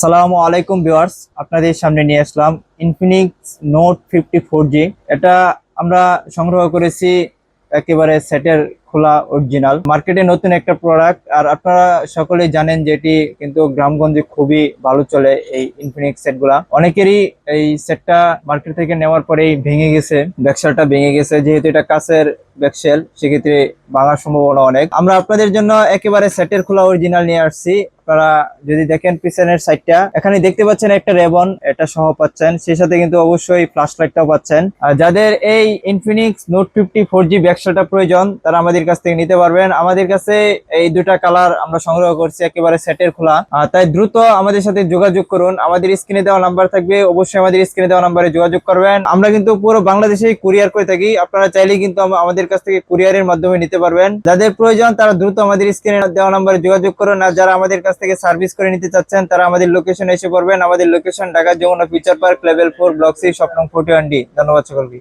সালামু আলাইকুম ভিউয়ার্স, আপনাদের সামনে নিয়ে আসলাম Infinix note fifty four G এটা আমরা সংগ্রহ করেছি একেবারে সেটের খোলা অরিজিনাল মার্কেটে নতুন একটা প্রোডাক্ট আর আপনারা সকলেই জানেন যে এটি কিন্তু গ্রামগঞ্জে খুবই ভালো চলে এই ইনফিনিক্স সেটগুলা অনেকেরই এই সেটটা মার্কেট থেকে নেওয়ার পরেই ভেঙে গেছে, ব্যবসাটা ভেঙে গেছে। যেহেতু এটা কাছের ব্যাকসেল সেক্ষেত্রে ভাঙার সম্ভাবনা অনেক। আমরা আপনাদের জন্য একেবারে সেটের খোলা অরিজিনাল নিয়ে আসছি। আপনারা যদি দেখেন পিছনের সাইডটা এখানে দেখতে পাচ্ছেন একটা রেবন, এটা সহ পাচ্ছেন। সেই সাথে কিন্তু অবশ্যই ফ্ল্যাশ লাইটটাও পাচ্ছেন। আর যাদের এই Infinix note fifty four G ব্যাকশাটা প্রয়োজন, তারা আমাদের কাছ থেকে নিতে পারবেন। আমাদের কাছে এই দুটা কালার আমরা সংগ্রহ করছি, একেবারে সেটের খোলা। তাই দ্রুত আমাদের সাথে যোগাযোগ করুন। আমাদের স্ক্রিনে দেওয়া নাম্বার থাকবে, অবশ্যই আমাদের স্ক্রিনে দেওয়া নাম্বারে যোগাযোগ করবেন। আমরা কিন্তু পুরো বাংলাদেশেই কুরিয়ার করে থাকি। আপনারা চাইলেই কিন্তু আমাদের কাছ থেকে কুরিয়ারের মাধ্যমে নিতে পারবেন। যাদের প্রয়োজন, তারা দ্রুত আমাদের স্ক্রিনে দেওয়া নাম্বারে যোগাযোগ করুন। আর যারা আমাদের কাছ থেকে সার্ভিস করে নিতে চাচ্ছেন, তারা আমাদের লোকেশন এসে পড়বেন। আমাদের location Dhaka Jamuna future park level four block C Shwapno forty one D ধন্যবাদ সকলকে।